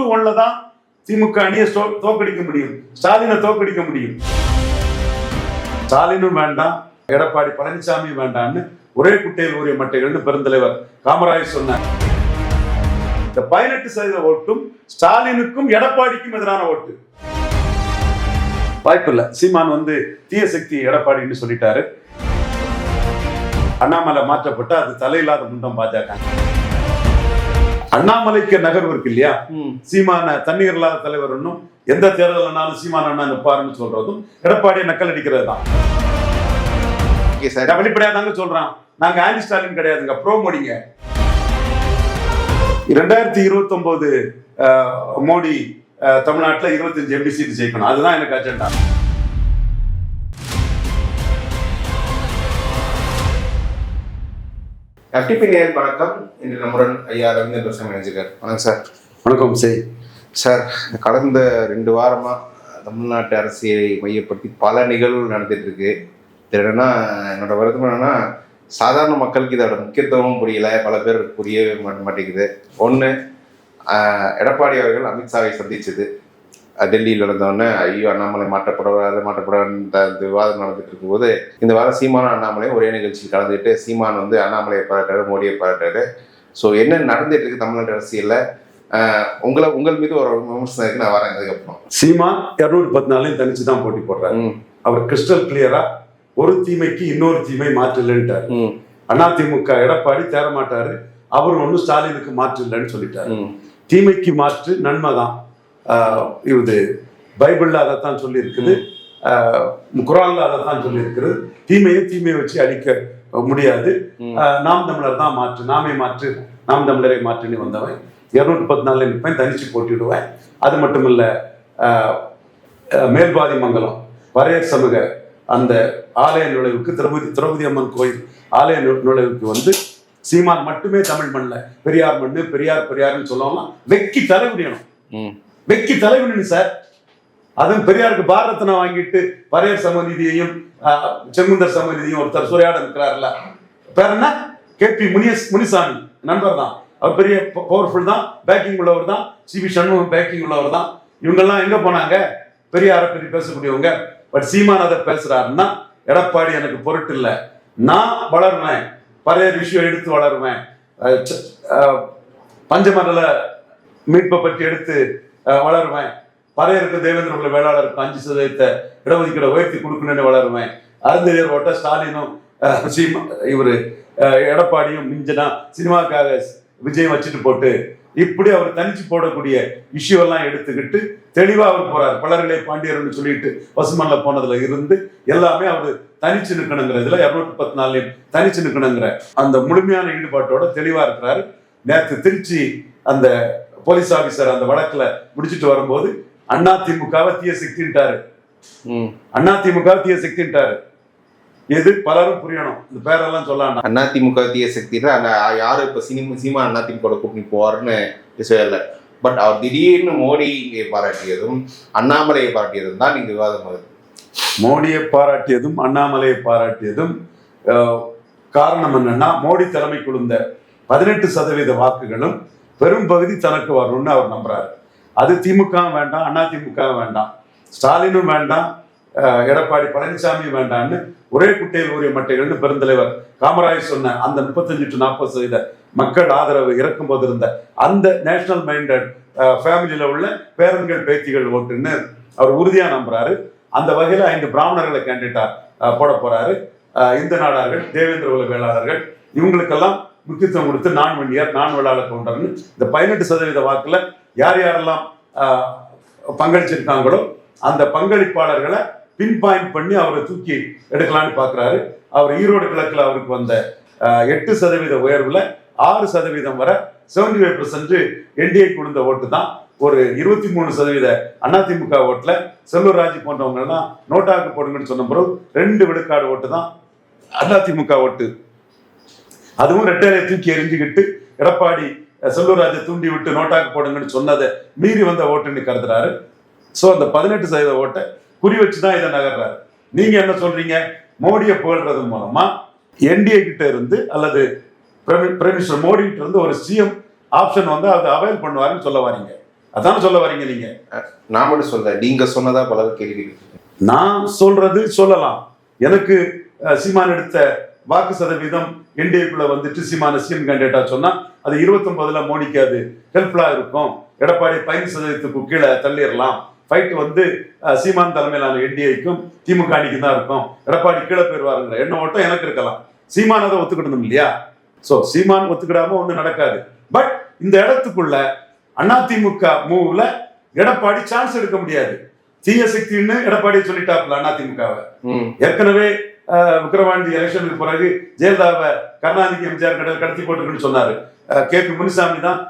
To ஒன்ல தான் திமுக அணியை தோக்கடிக்க முடியும்? ஸ்டாலினை தோக்கடிக்க முடியும்? ஸ்டாலினும் வேண்டாம் எடப்பாடி பழனிசாமி வேண்டாம்னு ஒரே குட்டையில் ஊரிய மட்டைகள்னு பெருந்தலைவர் காமராஜ் சொன்னார். இந்த பதினெட்டு சதவீத ஓட்டும் ஸ்டாலினுக்கும் எடப்பாடிக்கும் எதிரான ஓட்டு. வாய்ப்பு இல்லை. சீமான் வந்து தீய சக்தி எடப்பாடின்னு சொல்லிட்டாரு. அண்ணாமலை மாற்றப்பட்டு அது தலையில்லாத முண்டம் பாஜக. அண்ணாமலைக்கு நகர்வு இருக்கு இல்லையா? சீமான தண்ணீர் இல்லாத தலைவர் ஒன்றும் எந்த தேர்தல்னாலும் சீமான அண்ணா நிற்பாருன்னு சொல்றதும் எடப்பாடியை நக்கல் அடிக்கிறது தான். வெளிப்படையா தாங்க சொல்றான். நாங்க ஆன்டி ஸ்டாலின் கிடையாதுங்க. ப்ரோ மோடிங்க. ரெண்டாயிரத்தி இருபத்தி ஒன்பது மோடி தமிழ்நாட்டுல இருபத்தஞ்சு எம்பி சீட் ஜெயிக்கணும். அதுதான் எனக்கு அஜெண்டா எஃப்டிபி நேர் வணக்கம். இன்று நம்முடன் ஐயா ரவீந்திர சாமி இணைஞ்சிருக்கார் வணக்கம் சார். வணக்கம் செய் சார் கடந்த ரெண்டு வாரமா தமிழ்நாட்டு அரசியலை மையப்படுத்தி பல நிகழ்வுகள் நடந்துட்டு இருக்கு. என்னன்னா என்னோட வருத்தம் என்னன்னா சாதாரண மக்களுக்கு இதோட முக்கியத்துவமும் புரியல. பல பேர் புரியவே மாட்ட- மாட்டேங்குது. ஒன்று எடப்பாடி அவர்கள் அமித்ஷாவை சந்திச்சது. டெல்லியில் நடந்தோடனே ஐயோ அண்ணாமலை மாற்றப்படுவார் மாற்றப்படுவார் இந்த விவாதம் நடந்துட்டு இருக்கும்போது இந்த வாரம் சீமான அண்ணாமலை ஒரே நிகழ்ச்சியில் கலந்துட்டு சீமான் வந்து அண்ணாமலையை பாராட்டாரு மோடியை பாராட்டாரு ஸோ என்ன நடந்துட்டு இருக்கு தமிழ்நாட்டு அரசியல்ல? உங்களை உங்கள் மீது ஒரு விமர்சனம் இருக்கு நான் வரேன் அதுக்கப்புறம். சீமான் இருநூற்றி பத்து நாளையும் தனிச்சு தான் போட்டி போடுறாரு. அவர் கிறிஸ்டல் கிளியரா ஒரு தீமைக்கு இன்னொரு தீமை மாற்று இல்லைன்ட்டார் ம், அதிமுக எடப்பாடி தேர மாட்டாரு. அவர் ஒன்றும் ஸ்டாலினுக்கு மாற்று இல்லைன்னு சொல்லிட்டாரு தீமைக்கு மாற்று நன்மை தான். இது பைபிள்ல அதைத்தான் சொல்லி இருக்குது குரான்ல அதைத்தான் சொல்லி இருக்குது தீமையை தீமையை வச்சு அழிக்க முடியாது. நாம் தமிழர் தான் மாற்று நாமே மாற்று நாம் தமிழரை மாற்றுன்னு வந்தவன். இருநூற்றி பத்து நாள்ல நிற்பேன் தனிச்சு போட்டிடுவேன் அது மட்டும் இல்ல மேல்பாதி மங்கலம் வரையர் சமூக அந்த ஆலய நுழைவுக்கு திரௌபதி திரௌபதி அம்மன் கோயில் ஆலய நுழைவுக்கு வந்து சீமான் மட்டுமே தமிழ் மண்ணில் பெரியார் மண்ணு பெரியார் பெரியார்னு சொல்லலாம் வெக்கி தலைகுனியணும் ம், வெக்கி தலைகுனியணும் சார். அதுவும் பெரியாருக்கு பாரத் வாங்கிட்டு பரையர் சமநிதியையும் செங்குந்தர் சமநிதியும் ஒருத்தர் சூறையாட இருக்கிறார்ல. பேர் என்ன? கே பி முனிய முனிசாமி. நண்பர் தான். அவர் பெரிய பவர்ஃபுல் தான். பேக்கிங் உள்ளவர் தான். சிபி சண்முகம் பேக்கிங் உள்ளவர் தான். இவங்கெல்லாம் எங்க போனாங்க? பெரியாரை பற்றி பேசக்கூடியவங்க. பட் சீமான் அதை பேசுறாருன்னா எடப்பாடி எனக்கு பொருட்டு இல்லை. நான் வளருவேன். பழைய விஷயம் எடுத்து வளருவேன். பஞ்சமண்டல மீட்பை பற்றி எடுத்து வளருவேன். பறையருக்கு தேவேந்திர குல வேளாளருக்கு அஞ்சு சதவீதத்தை இடஒதுக்கீடை உயர்த்தி கொடுக்கணும்னு வளருவேன். அருந்ததியர் ஓட்ட ஸ்டாலினும் சீமா இவர் எடப்பாடியும் மிஞ்சனா சினிமாக்காக விஜயம் வச்சுட்டு போட்டு இப்படி அவர் தனிச்சு போடக்கூடிய இஷ்யூ எல்லாம் எடுத்துக்கிட்டு தெளிவாக அவர் போறார். பலர்களை பாண்டியர்னு சொல்லிட்டு பசுமல்ல போனதுல இருந்து எல்லாமே அவர் தனிச்சு நிற்கணுங்கிறதுல இருநூத்தி பத்து நாள்லயும் தனிச்சு நிற்கணுங்கிற அந்த முழுமையான ஈடுபாட்டோட தெளிவா இருக்கிறாரு. நேற்று திருச்சி அந்த போலீஸ் ஆபீசர் அந்த வழக்குல முடிச்சிட்டு வரும்போது அண்ணா திமுகவை தீய சக்தின்ட்டாரு. அண்ணா திமுக தீய சக்தின்ட்டாரு. எது பலரும் புரியணும். இந்த பேரெல்லாம் சொல்லாண்டா அதிமுக தீய சக்தி யாரும் இப்ப சினிமா சீமா அதிமுக கூட்டணி போவாருன்னு சொல்லல பட் அவர் திடீர்னு மோடியை பாராட்டியதும் அண்ணாமலையை பாராட்டியதும் தான் நீங்க விவாதம் ஆகுது மோடியை பாராட்டியதும் அண்ணாமலையை பாராட்டியதும் காரணம் என்னன்னா மோடி தலைமை குழுந்த பதினெட்டு சதவீத வாக்குகளும் பெரும் பகுதி தனக்கு வரணும்னு அவர் நம்புறாரு. அது திமுக வேண்டாம் அண்ணா திமுக வேண்டாம். ஸ்டாலினும் வேண்டாம் எடப்பாடி பழனிசாமி வேண்டாம்னு ஒரே குட்டையில் ஊரிய மட்டைகள்னு பெருந்தலைவர் காமராஜ் சொன்ன அந்த முப்பத்தஞ்சு டு நாற்பது சதவீத மக்கள் ஆதரவு இறக்கும்போது இருந்த அந்த நேஷனல் மைண்டட் ஃபேமிலியில உள்ள பேரன்கள் பேத்திகள் ஓட்டுன்னு அவர் உறுதியா நம்புறாரு. அந்த வகையில் ஐந்து பிராமணர்களை கேண்டிட்டா போட போறாரு. இந்த இந்து நாடார்கள் தேவேந்திர குல வேளாளர்கள் இவங்களுக்கெல்லாம் முக்கியத்துவம் கொடுத்து நான் வண்டியார் நான் வேளாளர் கவுண்டர்னு இந்த பதினெட்டு சதவீத வாக்கில் யார் யாரெல்லாம் பங்களிச்சிருக்காங்களோ அந்த பங்களிப்பாளர்களை பின் பாயிண்ட் பண்ணி அவரை தூக்கி எடுக்கலாம்னு பார்க்குறாரு. அவர் ஈரோடு கிழக்கில் அவருக்கு வந்த எட்டு சதவீத உயர்வில் ஆறு சதவீதம் வரை செவன்டி ஃபைவ் பர்சன்ட் என்டிஏ கொடுத்த ஓட்டு தான். ஒரு இருபத்தி மூணு சதவீத அதிமுக ஓட்டில் செல்லூர் ராஜ் போன்றவங்க நோட்டாக்கு போடுங்கன்னு சொன்ன பிறகு ரெண்டு விழுக்காடு ஓட்டு தான் அதிமுக ஓட்டு. அதுவும் ரெட்டையை தூக்கி எரிஞ்சுக்கிட்டு எடப்பாடி அஹ், செல்லூர் ராஜை தூண்டி விட்டு நோட்டாக்கு போடுங்கன்னு சொன்னதை மீறி வந்த ஓட்டுன்னு கருதுறாரு. ஸோ அந்த பதினெட்டு சதவீத ஓட்டை குறி வச்சு தான் இதை நகர்றாரு. நீங்க என்ன சொல்றீங்க? மோடியை புகழ்றது மூலமா என்டிஏ கிட்ட இருந்து அல்லது பிரைம் மினிஸ்டர் மோடி கிட்ட இருந்து ஒரு சிஎம் ஆப்ஷன் வந்து அதை அவைல் பண்ணுவாருன்னு சொல்ல வாரீங்க. அதான சொல்ல வரீங்க நீங்க? நான் மட்டும் சொல்ல நீங்க சொன்னதா பலர் கேள்வி. நான் சொல்றது சொல்லலாம். எனக்கு சீமான் எடுத்த வாக்கு சதவீதம் என்டிஏக்குள்ள வந்துட்டு சீமான சிஎம் கேண்டிடேட்டா சொன்னா அது இருபத்தொன்பதுல மோடிக்கு அது ஹெல்ப்ஃபுல்லா இருக்கும். எடப்பாடி பதினஞ்சு சதவீதத்துக்கு கீழே தள்ளிடலாம். ஃபைட் வந்து சீமான் தலைமையிலான என்டிஏக்கும் திமுக அணிக்கு தான் இருக்கும். எடப்பாடி கீழே போயிருவாருங்கிற எண்ண ஓட்டம் எனக்கு இருக்கலாம். சீமான் அதை ஒத்துக்கிடணும் இல்லையா? சோ சீமான் ஒத்துக்கிடாம ஒண்ணும் நடக்காது. பட் இந்த இடத்துக்குள்ள அதிமுக மூவ்ல எடப்பாடி சான்ஸ் எடுக்க முடியாது. தீய சக்தின்னு எடப்பாடி சொல்லிட்டாப்ல அதிமுகவை ஏற்கனவே விக்ரவாண்டி எலெக்ஷனுக்கு பிறகு ஜெயலலிதாவை கருணாநிதி எம்ஜிஆர் கடல் கடத்தி போட்டுருக்குன்னு சொன்னார். கே. பி. முனிசாமி தான்.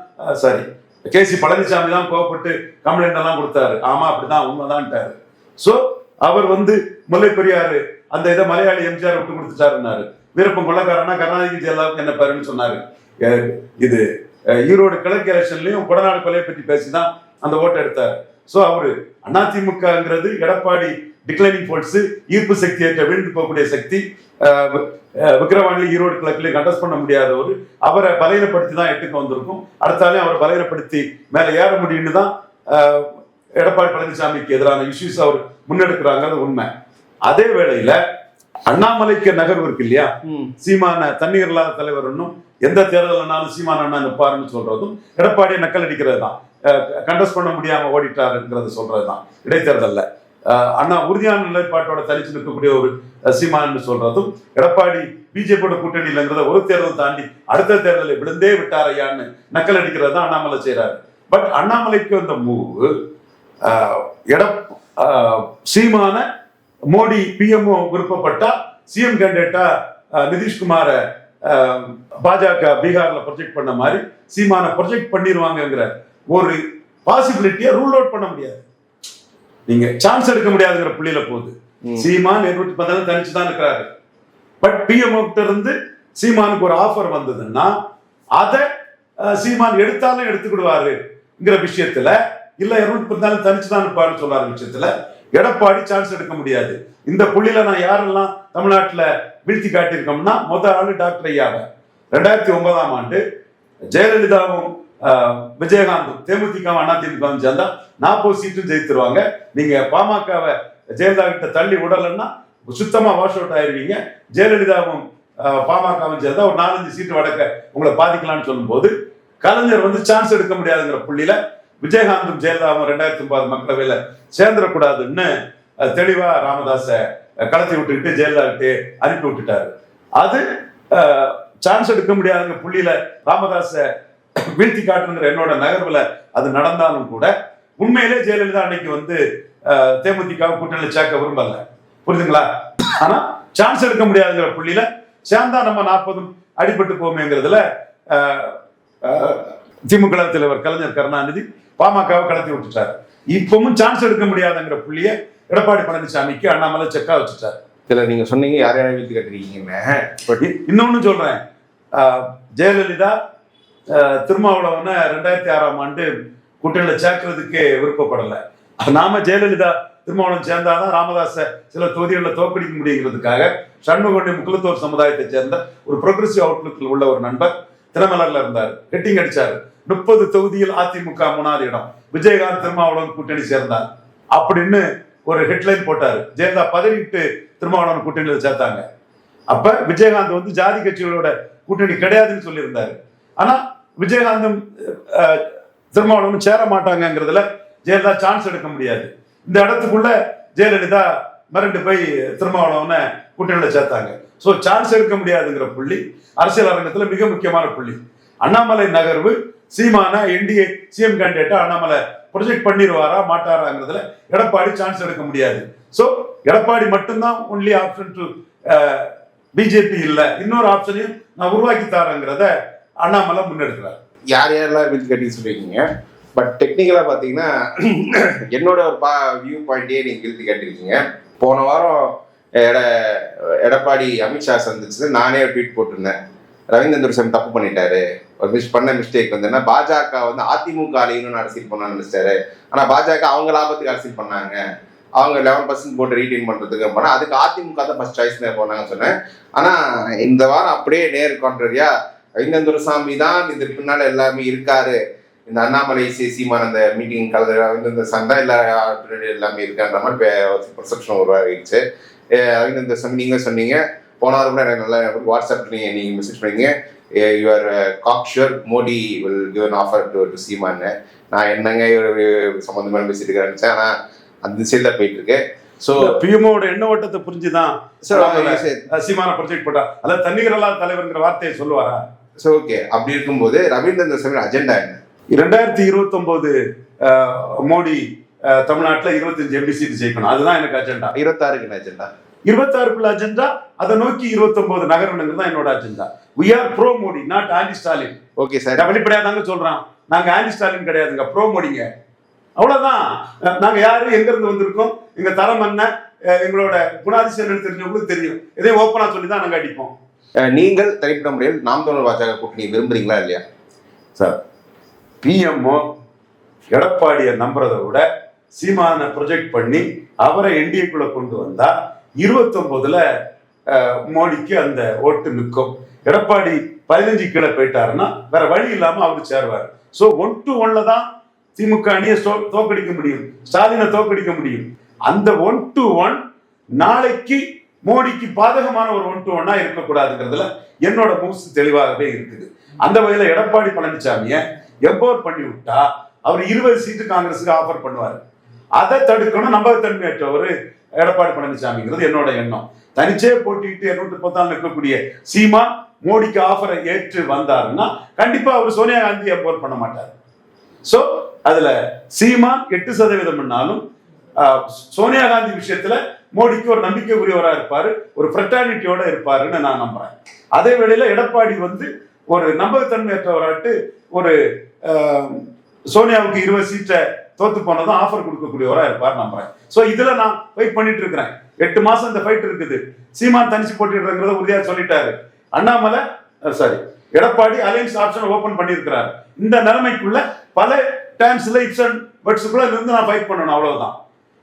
சாரி. கே. சி. பழனிசாமி தான் கோவப்பட்டு கம்ப்ளைண்ட் எல்லாம் கொடுத்தாரு. ஆமா அப்படிதான் உண்மைதான்ட்டாரு. ஸோ அவர் வந்து முல்லை பெரியாறு அந்த இதை மலையாளி எம்ஜிஆர் விட்டு கொடுத்துட்டாருன்னாரு. விருப்பம் கொள்ளக்காரனா கருணாநிதி ஜெயலலிதாவுக்கு என்ன பாருன்னு சொன்னாரு. இது ஈரோடு கிழக்கு எலெக்ஷன்லையும் கொடநாடு கொலையை பற்றி பேசி தான் அந்த ஓட்டை எடுத்தார். சோ அவரு அதிமுகங்கிறது எடப்பாடி டிக்ளைனிங் ஃபோர்ஸ் ஈர்ப்பு சக்தி ஏற்ற வீழ்ந்து போகக்கூடிய சக்தி அஹ், வி- அஹ், விக்கிரவாண்டி ஈரோடு கிழக்குலையும் கண்டஸ்ட் பண்ண முடியாதவர் அவரை பலையினப்படுத்தி தான் எட்டுக்கு வந்திருக்கும். அடுத்தாலே அவரை பலையினப்படுத்தி மேல ஏற முடியும்னு தான் எடப்பாடி பழனிசாமிக்கு எதிரான இஷ்யூஸ் அவர் முன்னெடுக்கிறாங்கிறது உண்மை. அதே வேளையில அண்ணாமலைக்கு நகர்வு இருக்கு இல்லையா? சீமான தண்ணீர் இல்லாத தலைவர் எந்த தேர்தல்னாலும் சீமான அண்ணா நிற்பாருன்னு சொல்றதும் எடப்பாடியை நக்கல் அடிக்கிறது தான். கண்டஸ்ட் பண்ண முடியாம ஓடிட்டாருங்கிறது சொல்றது தான் இடைத்தேர்தல்ல அண்ணா உறுதியான நிலைப்பாட்டோட தனிச்சு நிற்கக்கூடிய ஒரு சீமான்னு சொல்றதும் எடப்பாடி பிஜேபியோட கூட்டணி இல்லைங்கிறத ஒரு தேர்தல் தாண்டி அடுத்த தேர்தலில் விழுந்தே விட்டார் ஐயான்னு நக்கல் அடிக்கிறது தான் அண்ணாமலை செய்றாரு. பட் அண்ணாமலைக்கு வந்த மூவ் எட சீமான மோடி பிஎம்ஓ விருப்பப்பட்டா சிஎம் கேண்டிடேட்டா நிதிஷ்குமாரை பாஜக பீகார்ல ப்ரொஜெக்ட் பண்ண மாதிரி சீமான ப்ரொஜெக்ட் பண்ணிடுவாங்கங்கிற ஒரு பாசிபிலிட்டியை ரூல் அவுட் பண்ண முடியாது. நீங்க சான்ஸ் எடுக்க முடியாதுங்கிற புள்ளியில போகுது. சீமான் இருநூத்தி பதினாலு தனிச்சு தான் இருக்கிறாரு. பட் பிஎம்ஓ கிட்ட இருந்து சீமானுக்கு ஒரு ஆஃபர் வந்ததுன்னா அதை சீமான் எடுத்தாலும் எடுத்துக்கிடுவாருங்கிற விஷயத்துல இல்ல இருநூத்தி பதினாலு தனிச்சு தான் இருப்பாருன்னு சொல்லாத விஷயத்துல எடப்பாடி சான்ஸ் எடுக்க முடியாது. இந்த புள்ளியில நான் யாரெல்லாம் தமிழ்நாட்டுல வீழ்த்தி காட்டியிருக்கோம்னா முத ஆளு டாக்டர் ஐயாவை. ரெண்டாயிரத்தி ஒன்பதாம் ஆண்டு ஜெயலலிதாவும் விஜயகாந்த் விஜயகாந்தும் தேமுதிக அதிமுகவும் சேர்ந்தா நாற்பது சீட்டும் ஜெயித்துருவாங்க. நீங்க பாமகவை ஜெயலலிதா கிட்ட தள்ளி விடலைன்னா சுத்தமா வாஷ் அவுட் ஆயிருவீங்க. ஜெயலலிதாவும் பாமகவும் சேர்ந்தா ஒரு நாலஞ்சு சீட்டு வடக்க உங்களை பாதிக்கலாம்னு சொல்லும்போது கலைஞர் வந்து சான்ஸ் எடுக்க முடியாதுங்கிற புள்ளியில விஜயகாந்தும் ஜெயலலிதாவும் ரெண்டாயிரத்தி ஒன்பது மக்களவையில சேர்ந்துடக்கூடாதுன்னு தெளிவா ராமதாச அஹ், விட்டுக்கிட்டு ஜெயலலிதா கிட்டே அனுப்பி விட்டுட்டாரு. அது சான்ஸ் எடுக்க முடியாதுங்க புள்ளியில ராமதாச வீழ்த்தி காட்டுங்கிற என்னோட நகர்வுல அது நடந்தாலும் கூட உண்மையிலே ஜெயலலிதா அன்னைக்கு வந்து தேமுதிக கூட்டணியில் சேர்க்க விரும்பல. புரியுதுங்களா? ஆனா சான்ஸ் எடுக்க முடியாதுங்கிற புள்ளியில சேர்ந்தா நம்ம நாற்பதும் அடிபட்டு போமேங்கிறதுல திமுக தலைவர் கலைஞர் கருணாநிதி பாமகவை கடத்தி விட்டுட்டார். இப்பவும் சான்ஸ் எடுக்க முடியாதுங்கிற புள்ளிய எடப்பாடி பழனிசாமிக்கு அண்ணாமலை செக்கா வச்சுட்டார். இதுல நீங்க சொன்னீங்க யார் யாரை வீழ்த்தி கட்டிருக்கீங்கன்னு. இன்னொன்னு சொல்றேன். ஜெயலலிதா திருமாவளவனை ரெண்டாயிரத்தி ஆறாம் ஆண்டு கூட்டணியில் சேர்க்கறதுக்கு விருப்பப்படலை. நாம ஜெயலலிதா திருமாவளவன் சேர்ந்தாதான் ராமதாச சில தொகுதிகளில் தோற்கடிக்க முடியுங்கிறதுக்காக சண்முகண்டி முக்குலத்தோர் சமுதாயத்தை சேர்ந்த ஒரு ப்ரோக்ரஸிவ் அவுட்லுக்கில் உள்ள ஒரு நண்பர் தினமலர்ல இருந்தார். ஹெட்டிங் அடிச்சாரு. முப்பது தொகுதியில் அதிமுக மூணாவது இடம். விஜயகாந்த் திருமாவளவன் கூட்டணி சேர்ந்தார். அப்படின்னு ஒரு ஹெட்லைன் போட்டார். ஜெயலலிதா பதவிட்டு திருமாவளவன் கூட்டணியில் சேர்த்தாங்க. அப்ப விஜயகாந்த் வந்து ஜாதி கட்சிகளோட கூட்டணி கிடையாதுன்னு சொல்லியிருந்தாரு. ஆனா விஜயகாந்தும் திருமாவளவனும் சேர மாட்டாங்கிறதுல ஜெயலலிதா சான்ஸ் எடுக்க முடியாது. இந்த இடத்துக்குள்ள ஜெயலலிதா மிரண்டு போய் திருமாவளவனை கூட்டணியில் சேர்த்தாங்க. ஸோ சான்ஸ் எடுக்க முடியாதுங்கிற புள்ளி அரசியல் அரங்கத்தில் மிக முக்கியமான புள்ளி. அண்ணாமலை நகர்வு சீமான என்டிஏ சிஎம் கேண்டிடேட்டா அண்ணாமலை ப்ரொஜெக்ட் பண்ணிடுவாரா மாட்டாராங்கிறதுல எடப்பாடி சான்ஸ் எடுக்க முடியாது. ஸோ எடப்பாடி மட்டும்தான் ஒன்லி ஆப்ஷன் டு பிஜேபி இல்லை. இன்னொரு ஆப்ஷனையும் நான் உருவாக்கி தரேங்கிறத அண்ணாமலை முன்னெடுக்கிறார். யார் யாரெல்லாம் இருந்துச்சு கட்டி சொல்லியிருக்கீங்க. பட் டெக்னிக்கலாக பார்த்தீங்கன்னா என்னோட ஒரு பா வியூ பாயிண்டே நீங்கள் வீழ்த்தி கேட்டிருக்கீங்க. போன வாரம் எட எடப்பாடி அமித்ஷா சந்திச்சது நானே ஒரு ட்வீட் போட்டிருந்தேன். ரவீந்திர சாமி தப்பு பண்ணிட்டாரு. ஒரு மிஸ் பண்ண மிஸ்டேக் வந்து என்ன பாஜக வந்து அதிமுக அலையணும்னு அரசியல் பண்ண நினைச்சாரு. ஆனால் பாஜக அவங்க லாபத்துக்கு அரசியல் பண்ணாங்க. அவங்க லெவன் பர்சன்ட் போட்டு ரீடைன் பண்ணுறதுக்கு போனால் அதுக்கு அதிமுக தான் ஃபஸ்ட் சாய்ஸ் போனாங்கன்னு சொன்னேன். ஆனால் இந்த வாரம் அப்படியே நேர் கான்ட்ரரியா ரவீந்திர சாமி தான் இது பின்னால எல்லாமே இருக்காரு. இந்த அண்ணாமலை சி- சீமான் அந்த மீட்டிங் கலந்து இந்த சண்டை எல்லா எல்லாமே இருக்கான்ற மாதிரி பர்செப்ஷன் உருவாகிடுச்சு அஹ் அரவிந்த் இந்த சொன்ன நீங்க சொன்னீங்க. போன வாரம் கூட எனக்கு நல்லா வாட்ஸ்அப் நீங்க நீங்க மெசேஜ் பண்ணீங்க. Your காக்ஷர் Modi will give an offer to to சீமான்னு நான் என்னங்க இவர் சம்மந்தமாக பேசிட்டு இருக்கிறேன்னு ஆனால் அந்த சைடில் தான் போயிட்டு இருக்கு. ஸோ பிஎம்ஓட எண்ண ஓட்டத்தை புரிஞ்சுதான் சீமான ப்ரொஜெக்ட் போட்டா. அதாவது தன்னிகரலா தலைவர்ங்கிற வார்த்தையை சொல்லுவாரா? ஸோ ஓகே அப்படி இருக்கும்போது ரவீந்திர சாமி அஜெண்டா என்ன? ரெண்டாயிரத்தி இருபத்தி ஒன்பது மோடி தமிழ்நாட்டுல இருபத்தஞ்சு எம்பி சீட் ஜெயிக்கணும். அதுதான் எனக்கு அஜெண்டா இருபத்தாறுக்கு என்ன அஜெண்டா இருபத்தாறுக்குள்ள அஜெண்டா அதை நோக்கி இருபத்தொன்பது நகரணுங்கிறது தான் என்னோட agenda we are pro Modi not anti Stalin okay sir நான் வெளிப்படையா தாங்க சொல்றான். நாங்க ஆன்டி ஸ்டாலின் கிடையாதுங்க ப்ரோ மோடிங்க அவ்வளவுதான். நாங்க யாரு எங்க இருந்து வந்திருக்கோம்? எங்க தரம் என்ன? எங்களோட குணாதிசயம் தெரிஞ்சவங்களுக்கு தெரியும். இதை ஓப்பனா சொல்லி தான் நாங்க அடிப்போம். நீங்கள் திரைப்பட முறையில் நாம் தமிழர் பாஜக கூட்டணி விரும்புறீங்களா இல்லையா? சார் பிஎம்ஓ எடப்பாடியை நம்புறதை விட சீமானை ப்ரொஜெக்ட் பண்ணி அவரை என்டிஏக்குள்ள கொண்டு வந்தா இருபத்தொன்பதுல மோடிக்கு அந்த ஓட்டு நிற்கும். எடப்பாடி பதினஞ்சு கீழே போயிட்டாருன்னா வேற வழி இல்லாம அவர் சேருவார். ஸோ ஒன் டு ஒன்ல தான் திமுக அணியை தோக்கடிக்க முடியும். ஸ்டாலினை தோக்கடிக்க முடியும். அந்த ஒன் டு ஒன் நாளைக்கு மோடிக்கு பாதகமான ஒரு ஒன் டு ஒன்னா இருக்கக்கூடாதுங்கிறதுல என்னோட மூசு தெளிவாகவே இருக்குது. அந்த வகையில எடப்பாடி பழனிசாமியை எம்போர் பண்ணி விட்டா அவர் இருபது சீட்டு காங்கிரஸுக்கு ஆஃபர் பண்ணுவார். அதை தடுக்கணும் நம்பகத்தன்மையற்றவர் எடப்பாடி பழனிசாமிங்கிறது என்னோட எண்ணம். தனிச்சே போட்டிட்டு இருநூத்தி பத்தாம் இருக்கக்கூடிய சீமா மோடிக்கு ஆஃபரை ஏற்று வந்தாருன்னா கண்டிப்பா அவர் சோனியா காந்தி எம்போர் பண்ண மாட்டார். சோ அதுல சீமா எட்டு சதவீதம் சோனியா காந்தி விஷயத்துல மோடிக்கு ஒரு நம்பிக்கைக்குரியவராக இருப்பார் ஒரு ஃப்ரெட்டானிட்டியோட இருப்பாருன்னு நான் நம்புறேன். அதே வேளையில எடப்பாடி வந்து ஒரு நம்பகத்தன்மையற்றவராட்டு ஒரு சோனியாவுக்கு இருபது சீட்டை தோத்து போனதும் ஆஃபர் கொடுக்கக்கூடியவரா இருப்பார் நம்புறேன். ஸோ இதுல நான் ஃபைட் பண்ணிட்டு இருக்கிறேன் எட்டு மாசம் இந்த ஃபைட் இருக்குது. சீமான் தனிச்சு போட்டிடுறங்கிறத உறுதியாக சொல்லிட்டாரு. Annamalai sorry Edappadi alliance option open பண்ணியிருக்கிறார். இந்த நிலைமைக்குள்ள பல டைம்ஸ்ல இப்ஸ் அண்ட் பட்ஸுக்குள்ள இருந்து நான் ஃபைட் பண்ணணும் அவ்வளவுதான்.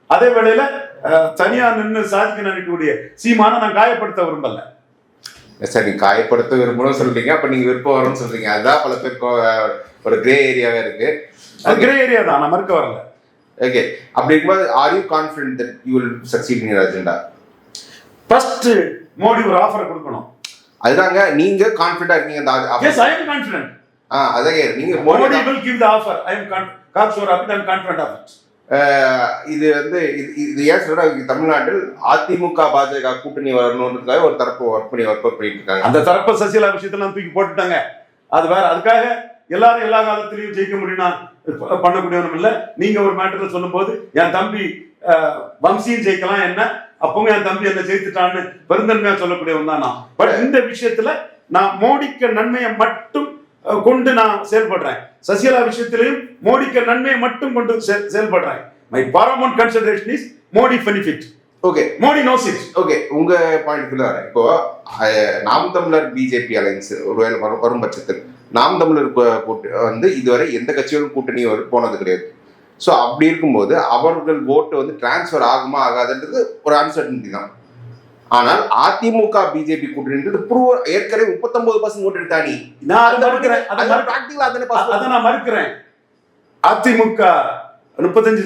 அதே வேளையில தனியா நின்று சாதிக்க நினைக்கக்கூடிய சீமான நான் காயப்படுத்த விரும்பல. சார் காயப்படுத்த விரும்பணும் சொல்றீங்க. அப்ப நீங்க விருப்பம் வரும்னு சொல்றீங்க. அதுதான் பல பேர் ஒரு கிரே ஏரியாவே இருக்கு. அது கிரே ஏரியா தான். நான் மறுக்க வரல. ஓகே அப்படி இருக்கும்போது are you confident that you will succeed in agenda first Modi ஒரு ஆஃபர் கொடுக்கணும். அதுதாங்க நீங்க கான்ஃபிடென்டா இருக்கீங்க அந்த offer- yes I am confident ஆ அதாங்க நீங்க Modi will give the offer I am cocksure it I confident of it இது வந்து இது இது ஏன் சொல்றா தமிழ்நாட்டில் அதிமுக பாஜக கூட்டணி வரணுன்றதுக்காக ஒரு தரப்பு ஒர்க் பண்ணி ஒர்க் அவுட் பண்ணிட்டு இருக்காங்க. அந்த தரப்பு சசிகலா விஷயத்தெல்லாம் தூக்கி போட்டுட்டாங்க. அது வேற அதுக்காக எல்லாரும் எல்லா காலத்திலையும் ஜெயிக்க முடியும்னா ப- பண்ணக்கூடியவனும் இல்ல. நீங்க ஒரு மேட்டர்ல சொல்லும்போது என் தம்பி வம்சியும் ஜெயிக்கலாம் என்ன? அப்பவும் என் தம்பி என்ன ஜெயித்துட்டான்னு பெருந்தன்மையா சொல்லக்கூடியவன் தான் நான். பட் இந்த விஷயத்துல நான் மோடிக்க நன்மையை மட்டும் கொண்டு நான் செயல்படுறேன். சசிகலா விஷயத்திலையும் மோடிக்க நன்மையை மட்டும் கொண்டு செயல்படுறேன். My paramount consideration is Modi benefit okay Modi knows it okay உங்க பாயிண்ட்குள்ள வரேன். இப்போ நாம் தமிழர் பிஜேபி அலைன்ஸ் ஒருவேளை வரும் வரும் பட்சத்தில் நாம் தமிழர் கூட்டு வந்து இதுவரை எந்த கட்சியோடும் கூட்டணி போனது கிடையாது. ஸோ அப்படி இருக்கும்போது அவர்கள் ஓட்டு வந்து டிரான்ஸ்ஃபர் ஆகுமா ஆகாதுன்றது ஒரு அன்சர்டனிட்டி தான். ஆனால் அதிமுக பிஜேபி கூட்டணின்றது ப்ரூவ் ஏற்கனவே முப்பத்தொன்பது பர்சன்ட் ஓட்டு எடுத்தானி நான் அதை மறுக்கிறேன். அதிமுக முப்பத்தஞ்சு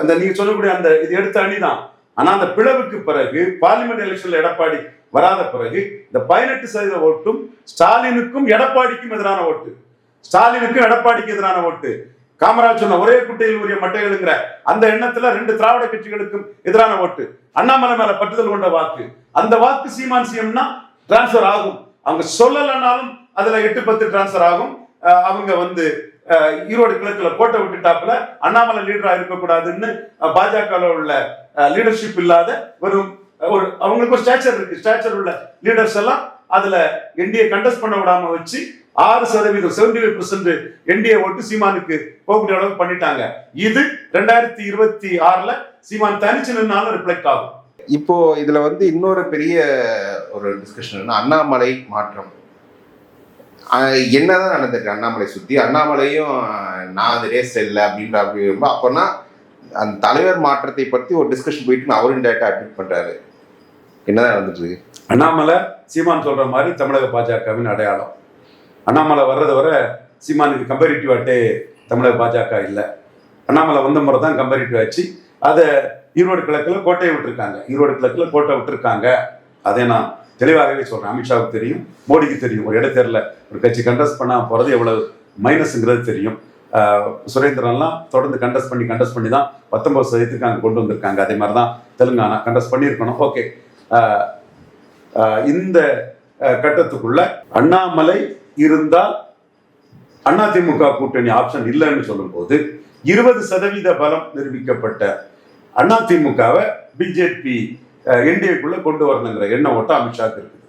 அந்த நீங்க சொல்லக்கூடிய அந்த இது எடுத்த அணிதான். ஆனா அந்த பிளவுக்கு பிறகு பார்லிமெண்ட் எலெக்ஷன்ல எடப்பாடி வராத பிறகு இந்த பதினெட்டு சதவீத ஓட்டும் ஸ்டாலினுக்கும் எடப்பாடிக்கும் எதிரான ஓட்டு ஸ்டாலினுக்கும் எடப்பாடிக்கு எதிரான ஓட்டு காமராஜ் சொன்ன ஒரே குட்டையில் உரிய மட்டைகளுங்கிற அந்த எண்ணத்துல ரெண்டு திராவிட கட்சிகளுக்கும் எதிரான ஓட்டு அண்ணாமலை மேல பட்டுதல் கொண்ட வாக்கு. அந்த வாக்கு சீமான் சிஎம்னா டிரான்ஸ்ஃபர் ஆகும். அவங்க சொல்லலைனாலும் அதுல எட்டு பத்து டிரான்ஸ்ஃபர் ஆகும். அவங்க வந்து ஈரோடு கிழக்குல கோட்டை விட்டுட்டாப்புல அண்ணாமலை லீடரா இருக்கக்கூடாதுன்னு பாஜக உள்ள லீடர்ஷிப் இல்லாத ஒரு ஒரு அவங்களுக்கு ஒரு ஸ்டாச்சர் இருக்கு. ஸ்டாச்சர் உள்ள லீடர்ஸ் எல்லாம் அதுல என்டிஏ கண்டஸ்ட் பண்ண விடாம வச்சு ஆறு சதவீதம் செவன்டி ஃபைவ் பர்சன்ட் என்டிஏ ஓட்டு சீமானுக்கு போகக்கூடிய அளவுக்கு பண்ணிட்டாங்க. இது ரெண்டாயிரத்தி இருபத்தி ஆறுல சீமான் தனிச்சு நின்னாலும் ரிஃப்ளெக்ட் ஆகும். இப்போ இதுல வந்து இன்னொரு பெரிய ஒரு டிஸ்கஷன் அண்ணாமலை மாற்றம். என்னதான் நடந்திருக்கு அண்ணாமலை சுத்தி? அண்ணாமலையும் நான் அந்த ரேஸ் இல்லை அப்படின்ற அப்படி அப்போனா அந்த தலைவர் மாற்றத்தை பத்தி ஒரு டிஸ்கஷன் போயிட்டு அவரும் டேட்டா அட்மிட் பண்றாரு. என்னதான் நடந்துட்டு இருக்கு? அண்ணாமலை சீமான் சொல்ற மாதிரி தமிழக பாஜகவின் அடையாளம். அண்ணாமலை வர்றதை வர சீமானுக்கு கம்பேரிட்டிவ் அட்டே தமிழக பாஜக இல்லை. அண்ணாமலை வந்த முறை தான் கம்பேரிட்டிவ் ஆச்சு. அதை ஈரோடு கிழக்கில் கோட்டையை விட்டுருக்காங்க. ஈரோடு கிழக்கில் கோட்டை விட்டுருக்காங்க. அதை நான் தெளிவாகவே சொல்கிறேன் அமித்ஷாவுக்கு தெரியும் மோடிக்கு தெரியும். ஒரு இடைத்தேர்தல ஒரு கட்சி கண்டஸ்ட் பண்ணால் போகிறது எவ்வளவு மைனஸுங்கிறது தெரியும். சுரேந்திரன்லாம் தொடர்ந்து கண்டஸ்ட் பண்ணி கண்டஸ்ட் பண்ணி தான் பத்தொன்பது சதவீதத்துக்கு அங்கே கொண்டு வந்திருக்காங்க. அதே மாதிரி தான் தெலுங்கானா கண்டஸ்ட் பண்ணியிருக்கணும். ஓகே இந்த கட்டத்துக்குள்ள அண்ணாமலை இருந்தால் அதிமுக கூட்டணி ஆப்ஷன் இல்லைன்னு சொல்லும்போது இருபது சதவீத பலம் நிரூபிக்கப்பட்ட அதிமுகவை பிஜேபி என்டிஏக்குள்ள கொண்டு வரணுங்கிற எண்ணம் ஓட்டம் அமித்ஷாக்கு இருக்குது.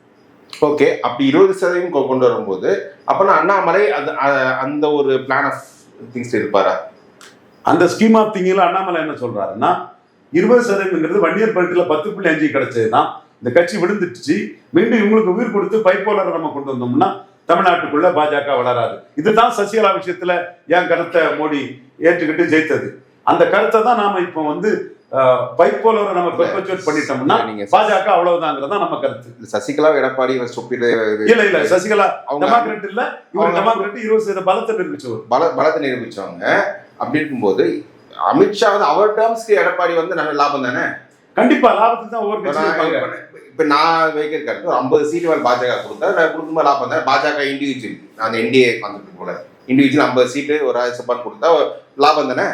ஓகே அப்படி இருபது சதவீதம் கொண்டு வரும்போது அப்பனா அண்ணாமலை அது அந்த ஒரு பிளான் ஆஃப் திங்ஸ் இருப்பாரா அந்த ஸ்கீம் ஆஃப் திங்கில் அண்ணாமலை என்ன சொல்றாருன்னா இருபது சதவீதங்கிறது வன்னியர் பெல்ட்டில் பத்து புள்ளி அஞ்சு கிடைச்சது தான் இந்த கட்சி விழுந்துட்டுச்சு மீண்டும் இவங்களுக்கு உயிர் கொடுத்து பைப்போலரை நம்ம கொண்டு வந்தோம்னா தமிழ்நாட்டுக்குள்ள பாஜக வளராது. இதுதான் சசிகலா விஷயத்துல என் கருத்தை மோடி ஏற்றுக்கிட்டு ஜெயித்தது. அந்த கருத்தை தான் நாம இப்போ வந்து பைப்போலரை நம்ம பெர்பச்சுவேட் பண்ணிட்டோம்னா நீங்க பாஜக அவ்வளவுதாங்கிறதா நம்ம கருத்து. சசிகலா எடப்பாடி இல்ல இல்ல சசிகலா டெமோக்ராட் இல்ல இவர் டெமோக்ராட் இருபது சதவீத பலத்தை நிரூபிச்சவர். பல பலத்தை நிரூபிச்சவங்க. அப்படி இருக்கும்போது அமித்ஷா வந்து அவர் டேர்ம்ஸ்க்கு எடப்பாடி வந்து நல்ல லாபம் தானே? கண்டிப்பா லாபத்துக்கு தான் ஒவ்வொரு இருப்பாங்க. இப்ப- நான் வைக்கிற கருத்து ஒரு ஐம்பது சீட் மேல் பாஜக கொடுத்தா நான் கொடுக்கும்போது லாபம் தான். பாஜக இண்டிவிஜுவல் அந்த என்டிஏ கான்செப்ட் போல. இண்டிவிஜுவல் ஐம்பது சீட்டு ஒரு ராஜ்யசபான்னு கொடுத்தா லாபம் தானே?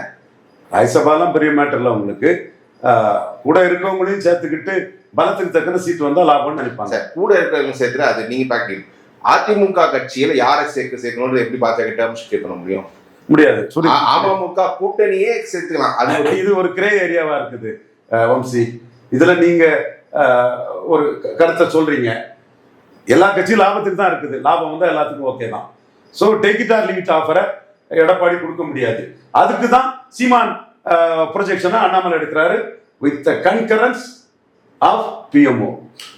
ராஜ்யசபாலாம் பெரிய மேட்டர்ல உங்களுக்கு. கூட இருக்கவங்களையும் சேர்த்துக்கிட்டு பலத்துக்கு தக்கன சீட் வந்தா லாபம்னு நினைப்பாங்க. சார் கூட இருக்கிறவங்க சேர்த்துட்டு அது நீங்க பாக்கி. அதிமுக கட்சியில யாரை சேர்க்க சேர்க்கணும்னு எப்படி பாஜக டேர்ம்ஸ் கேட்க முடியும்? முடியாது. அமமுக கூட்டணியே சேர்த்துக்கலாம். அது இது ஒரு கிரே ஏரியாவா இருக்குது. வம்சி இதுல நீங்க ஆஹ், ஒரு கருத்தை சொல்றீங்க. எல்லா கட்சியும் லாபத்துக்கு தான் இருக்குது. லாபம் வந்தா எல்லாத்துக்கும் ஓகே தான். So take it or limit ஆஃபரை எடப்பாடி கொடுக்க முடியாது. அதுக்கு தான் சீமான் ப்ரொஜெக்ஷனை அண்ணாமலை எடுக்கிறாரு with the concurrence of PMO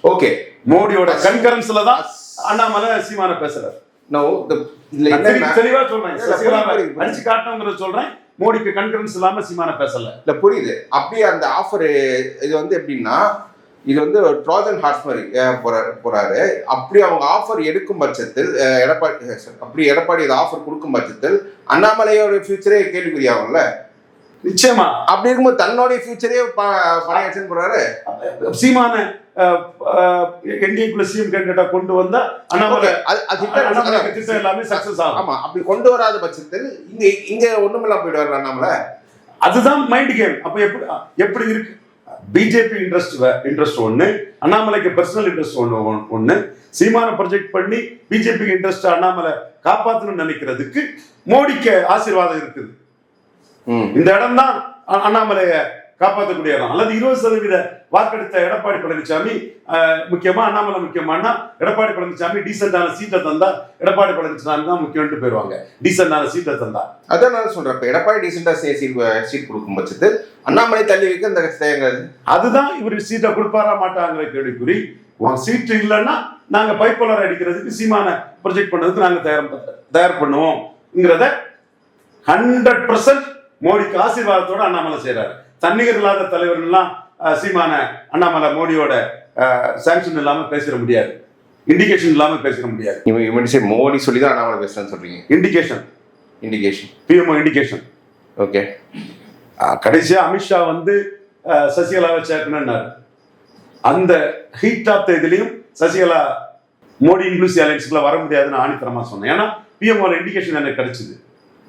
okay மோடியோட கன்கரன்ஸ்ல தான் அண்ணாமலை சீமான பேசுறாரு. தெளிவா சொல்றேன். அடிச்சு காட்டணுங்கிறத சொல்றேன். மோடிக்கு கன்கரன்ஸ் இல்லாம சீமான பேசல. இல்ல புரியுது. அப்படியே அந்த ஆஃபர் இது வந்து எப்படின்னா இது வந்து ட்ராஜன் ஹார்ஸ் மாதிரி போறாரு போறாரு. அப்படி அவங்க ஆஃபர் எடுக்கும் பட்சத்தில் எடப்பாடி அப்படி எடப்பாடி இது ஆஃபர் கொடுக்கும் பட்சத்தில் அண்ணாமலையோட ஃபியூச்சரே கேள்விக்குறியாகும்ல நிச்சயமா. அப்படி இருக்கும்போது தன்னுடைய ஃபியூச்சரே பணையாச்சுன்னு போறாரு. சீமான என்டிஏக்குள்ள சிஎம் கேண்டிடேட்டா கொண்டு வந்தா அண்ணாமலை திட்டம் எல்லாமே சக்சஸ் ஆகும். ஆமா அப்படி கொண்டு வராத பட்சத்தில் இங்க இங்க ஒண்ணுமில்லாம போயிடுவாரு அண்ணாமலை? அதுதான் மைண்ட் கேம் அப்ப எப்படி எப்படி இருக்கு? பிஜேபி இன்ட்ரெஸ்ட் இன்ட்ரெஸ்ட் ஒண்ணு அண்ணாமலைக்கு பர்சனல் இன்ட்ரெஸ்ட் ஒண்ணு- ஒண்ணு. சீமான ப்ரொஜெக்ட் பண்ணி பிஜேபிக்கு இன்ட்ரெஸ்ட் அண்ணாமலை காப்பாத்தணும்னு நினைக்கிறதுக்கு மோடிக்கு ஆசீர்வாதம் இருக்குது. இந்த இடம் தான் அண்ணாமலையை காப்பாற்றக்கூடிய இடம் அல்லது இருபது சதவீத வாக்கெடுத்த எடப்பாடி பழனிசாமி முக்கியமா அண்ணாமலை முக்கியமானா எடப்பாடி பழனிசாமி டீசென்டான சீட்டை தந்தா எடப்பாடி பழனிசாமி தான் முக்கியம்னு போயிருவாங்க டீசென்டான சீட்டை தந்தா. அதான் நான் சொல்றேன். இப்ப எடப்பாடி டீசெண்டா சீட் சீட் கொடுக்கும் பட்சத்தில் அண்ணாமலை தள்ளி வைக்க இந்த தேங்காது அதுதான் இவர் சீட்டை கொடுப்பாரா மாட்டாங்கிற கேள்விக்குறி. உன் சீட்டு இல்லைன்னா நாங்க பைப்போலர் அடிக்கிறதுக்கு சீமான ப்ரொஜெக்ட் பண்ணதுக்கு நாங்க தயார் தயார் பண்ணுவோம்ங்கிறத ஹண்ட்ரட் பர்சன்ட் மோடிக்கு ஆசீர்வாதத்தோட அண்ணாமலை செய்றாரு. தன்னிகர் இல்லாத தலைவர்கள்லாம் சீமான அண்ணாமலை மோடியோட சாங்ஷன் இல்லாம பேசிட முடியாது. இண்டிகேஷன் இல்லாம பேசிட முடியாது. இவன் இவன் சரி மோடி சொல்லி தான் அண்ணாமலை பேசுறேன்னு சொல்றீங்க. Indication indication PMO indication okay கடைசியா அமித்ஷா வந்து சசிகலாவை சேர்க்கணும்னாரு. அந்த ஹீட் ஆஃப் த இதுலயும் சசிகலா மோடி இன்க்ளூசிவ் அலைன்ஸ்க்குள்ள வர முடியாதுன்னு ஆணித்தரமா சொன்னேன். ஏன்னா பிஎம்ஓல இண்டிகேஷன் எனக்கு கிடைச்சது.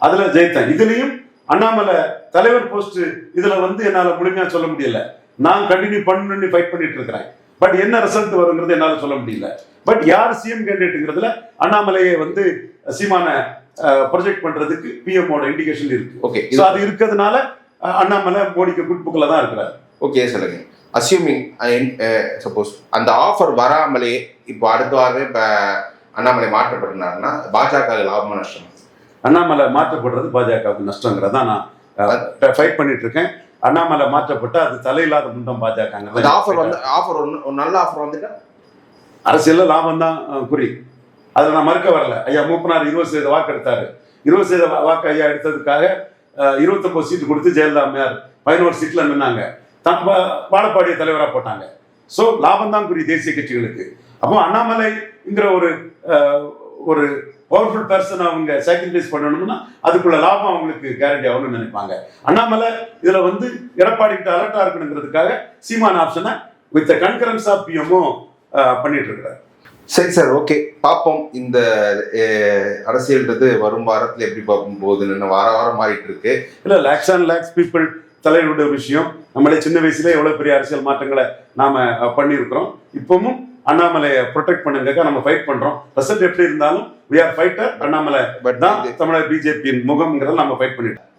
அதுல ஜெயித்தேன். இதுலயும் அண்ணாமலை தலைவர் போஸ்ட் இதுல வந்து என்னால முழுமையா சொல்ல முடியல. நான் கண்டினியூ பண்ணணும்னு ஃபைட் பண்ணிட்டு இருக்கிறேன். பட் என்ன ரிசல்ட் வருங்கிறது என்னால சொல்ல முடியல. பட் யார் சிஎம் கேண்டிடேட்டுங்கிறதுல அண்ணாமலையை வந்து சீமான ப்ரொஜெக்ட் பண்றதுக்கு பிஎம்ஓட இண்டிகேஷன் இருக்கு. ஓகே ஸோ அது இருக்கிறதுனால அண்ணாமலை மோடிக்கு குட் புக்கில் தான் இருக்கிறார். ஓகே சொல்லுங்க அசியூமிங் சப்போஸ் அந்த ஆஃபர் வராமலே இப்போ அடுத்த வாரமே இப்போ அண்ணாமலை மாற்றப்பட்டிருந்தாருன்னா பாஜக லாபமா நஷ்டம்? அண்ணாமலை மாற்றப்படுறது பாஜகவுக்கு நஷ்டங்கிறதா நான் ஃபைட் பண்ணிட்டு இருக்கேன் அண்ணாமலை மாற்றப்பட்டா அது தலையில்லாத முண்டம் பாஜக ஆஃபர் வந்து ஆஃபர் ஒன்று ஒரு நல்ல ஆஃபர் வந்துட்டா? அரசியல்ல லாபம் தான் குறி. அதில் நான் மறுக்க வரல. ஐயா மூப்பனார் இருபது சதவீத வாக்கு எடுத்தாரு. இருபது சதவீத வாக்கு ஐயா எடுத்ததுக்காக 29 சீட்டு கொடுத்து ஜெயலலிதா அம்மையார் பதினோரு சீட்ல நின்னாங்க. தான் வாழப்பாடிய தலைவரா போட்டாங்க. ஸோ லாபம் தான் குறி தேசிய கட்சிகளுக்கு. அப்போ அண்ணாமலைங்கிற ஒரு ஒரு பவர்ஃபுல் பர்சன் அவங்க சாக்ரிஃபைஸ் பண்ணணும்னா அதுக்குள்ள லாபம் அவங்களுக்கு கேரண்டி ஆகணும்னு நினைப்பாங்க. அண்ணாமலை இதுல வந்து எடப்பாடி கிட்ட அலர்ட்டா இருக்கணுங்கிறதுக்காக சீமான் ஆப்ஷனை வித் கன்கரன்ஸ் ஆஃப் பிஎம்மும் பண்ணிட்டு இருக்கிறார் சரி சார் ஓகே பார்ப்போம். இந்த அரசியல்ன்றது வரும் வாரத்தில் எப்படி பார்க்கும் போகுதுன்னு வார வாரம் மாறிட்டு இருக்கு இல்ல லேக்ஸ் அண்ட் லேக்ஸ் பீப்புள் தலைவருடைய விஷயம். நம்மளே சின்ன வயசுல எவ்வளவு பெரிய அரசியல் மாற்றங்களை நாம பண்ணியிருக்கிறோம். இப்பவும் அண்ணாமலையை ப்ரொடெக்ட் பண்ணுங்க நம்ம ஃபைட் பண்றோம். ரிசல்ட் எப்படி இருந்தாலும் we are fighter Annamalai but தான் தமிழர் பிஜேபியின் முகம்ங்கிறத நம்ம ஃபைட் பண்ணிட்டோம்.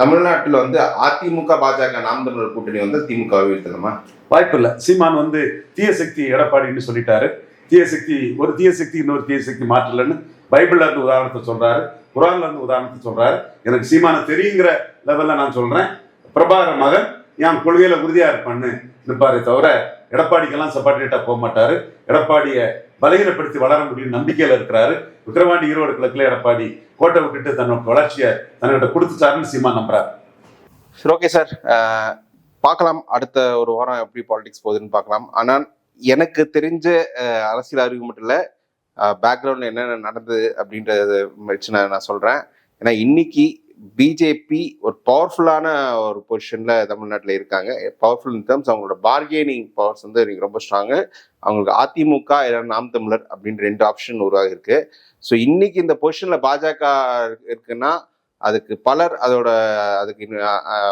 தமிழ்நாட்டில் வந்து அதிமுக பாஜக நாம் தமிழர் கூட்டணி வந்து திமுக வீழ்த்தணுமா? வாய்ப்பு இல்லை. சீமான் வந்து தீய சக்தி எடப்பாடின்னு சொல்லிட்டாரு. தீய சக்தி ஒரு தீய சக்தி இன்னொரு தீய சக்தி மாற்றலன்னு பைபிள்ல இருந்து உதாரணத்தை சொல்றாரு. குரான்ல இருந்து உதாரணத்தை சொல்றாரு. எனக்கு சீமான தெரியுங்கிற லெவல்ல நான் சொல்றேன். பிரபாகர மகன் என் கொள்கையில உறுதியா இருப்பான்னு நிற்பாரே தவிர எடப்பாடிக்கெல்லாம் சப்பார்டினேட்டா போக மாட்டாரு. எடப்பாடியை பலகீனப்படுத்தி வளர முடியும் நம்பிக்கையில இருக்கிறாரு. விக்கிரவாண்டி ஈரோடு கிழக்குல எடப்பாடி கோட்டை விட்டுட்டு தன்னோட வளர்ச்சியை தன்னிட்ட கொடுத்துட்டாருன்னு சீமா நம்புறாரு. சரி ஓகே சார் பார்க்கலாம். அடுத்த ஒரு வாரம் எப்படி பாலிடிக்ஸ் போகுதுன்னு பார்க்கலாம். ஆனால் எனக்கு தெரிஞ்ச அரசியல் அறிவு மட்டும் இல்லை பேக்ரவுண்டில் என்னென்ன நடந்தது அப்படின்றத வச்சு நான் நான் சொல்கிறேன் ஏன்னா இன்னைக்கு பிஜேபி ஒரு பவர்ஃபுல்லான ஒரு பொசிஷனில் தமிழ்நாட்டில் இருக்காங்க. பவர்ஃபுல் இன் டேர்ம்ஸ் அவங்களோட பார்கெனிங் பவர்ஸ் வந்து இன்றைக்கி ரொம்ப ஸ்ட்ராங்கு அவங்களுக்கு அதிமுக இல்லைன்னா நாம் தமிழர் அப்படின்னு ரெண்டு ஆப்ஷன் உருவாகிருக்கு ஸோ இன்னைக்கு இந்த பொசிஷனில் பாஜக இருக்குன்னா அதுக்கு பலர் அதோட அதுக்கு இன்னும்,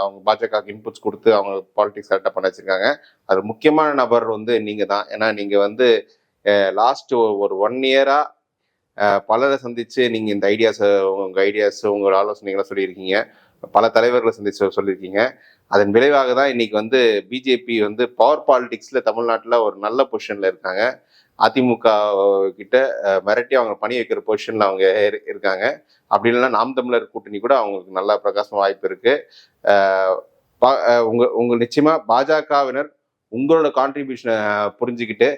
அவங்க பாஜகவுக்கு இன்புட்ஸ் கொடுத்து அவங்க பாலிடிக்ஸ் கரெக்டாக பண்ண வச்சிருக்காங்க. அது முக்கியமான நபர் வந்து நீங்கள் தான் ஏன்னா நீங்கள் வந்து லாஸ்ட் ஒரு ஒன் இயராக பலரை சந்திச்சு நீங்கள் இந்த ஐடியாஸை உங்கள் ஐடியாஸ் உங்களோட ஆலோசனைகளை சொல்லியிருக்கீங்க. பல தலைவர்களை சந்திச்சு சொல்லியிருக்கீங்க. அதன் விளைவாக தான் இன்னைக்கு வந்து பிஜேபி வந்து பவர் பாலிடிக்ஸில் தமிழ்நாட்டில் ஒரு நல்ல பொசிஷனில் இருக்காங்க. அதிமுக கிட்ட மிரட்டி அவங்க பணி வைக்கிற பொசிஷனில் அவங்க இரு- இருக்காங்க. அப்படி இல்லைன்னா நாம் தமிழர் கூட்டணி கூட அவங்களுக்கு நல்ல பிரகாசம் வாய்ப்பு இருக்கு. பா- உங்க உங்க நிச்சயமா பாஜகவினர் உங்களோட கான்ட்ரிபியூஷனை புரிஞ்சுக்கிட்டு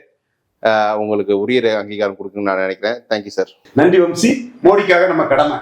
உங்களுக்கு உரிய அங்கீகாரம் கொடுக்குன்னு நான் நினைக்கிறேன். தேங்க்யூ சார் நன்றி வம்சி. மோடிக்காக நம்ம கடமை.